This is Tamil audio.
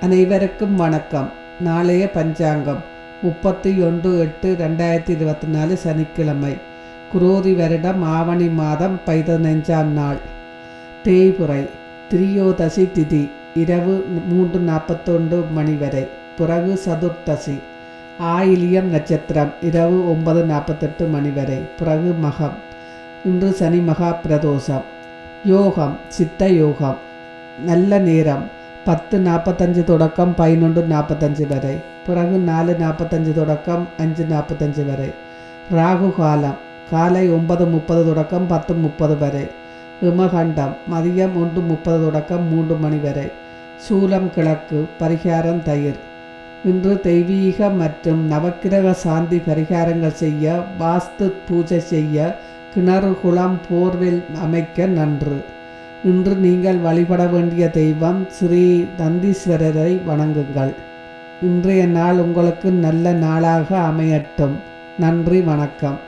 அனைவருக்கும் வணக்கம். நாளைய பஞ்சாங்கம் முப்பத்தி ஒன்று எட்டு ரெண்டாயிரத்தி இருபத்தி நாலு சனிக்கிழமை. குரோதி வருடம் ஆவணி மாதம் பதினைஞ்சாம் நாள். தேய்புரை திரியோதசி திதி இரவு மூன்று நாற்பத்தொன்று மணி வரை. பிறகு சதுர்த்தசி ஆயிலியம் நட்சத்திரம் இரவு ஒன்பது நாற்பத்தெட்டு மணி வரை. பிறகு மகம் இன்று சனி மகா பிரதோஷம். யோகம் சித்த யோகம். நல்ல நேரம் பத்து நாற்பத்தஞ்சு தொடக்கம் பதினொன்று நாற்பத்தஞ்சு வரை பிறகு நாலு நாற்பத்தஞ்சு தொடக்கம் அஞ்சு நாற்பத்தஞ்சு வரை ராகு காலம் காலை ஒன்பது முப்பது தொடக்கம் பத்து முப்பது வரை இமகண்டம் மதியம் ஒன்று முப்பது தொடக்கம் மூன்று மணி வரை சூலம் கிழக்கு பரிகாரம் தயிர் இன்று தெய்வீக மற்றும் நவக்கிரக சாந்தி பரிகாரங்கள் செய்ய வாஸ்து பூஜை செய்ய கிணறு குளம் போர்வெல் அமைக்க நன்று இன்று நீங்கள் வழிபட வேண்டிய தெய்வம் ஸ்ரீ நந்தீஸ்வரரை வணங்குங்கள். இன்றைய நாள் உங்களுக்கு நல்ல நாளாக அமையட்டும். நன்றி வணக்கம்.